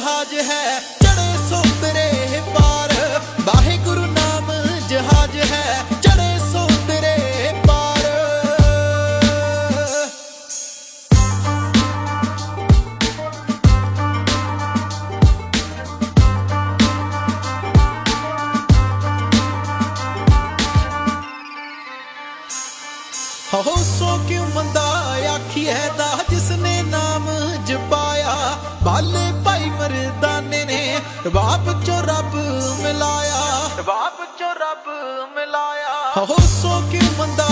ਜਹਾਜ਼ ਹੈ ਚੜੇ ਸੋਤਰੇ ਪਾਰ। ਵਾਹਿਗੁਰੂ ਨਾਮ ਜਹਾਜ਼ ਹੈ ਚੜੇ ਸੋਤਰੇ ਪਾਰ। ਹੋ ਸੋ ਕਿਉਂ ਮੰਦਾ ਆਖੀ ਹੈ ਦਾ, ਜਿਸਨੇ ਨਾਮ ਜਪਾਇਆ? ਬਾਲੇ ਭਾਈ ਮਰਦਾਨੇ ਨੇ ਰਬਾਬ ਚੋਂ ਰੱਬ ਮਿਲਾਇਆ ਰਬਾਬ ਚੋਂ ਰੱਬ ਮਿਲਾਇਆ ਹੋ ਸੋ ਕਿਉ ਮੰਦਾ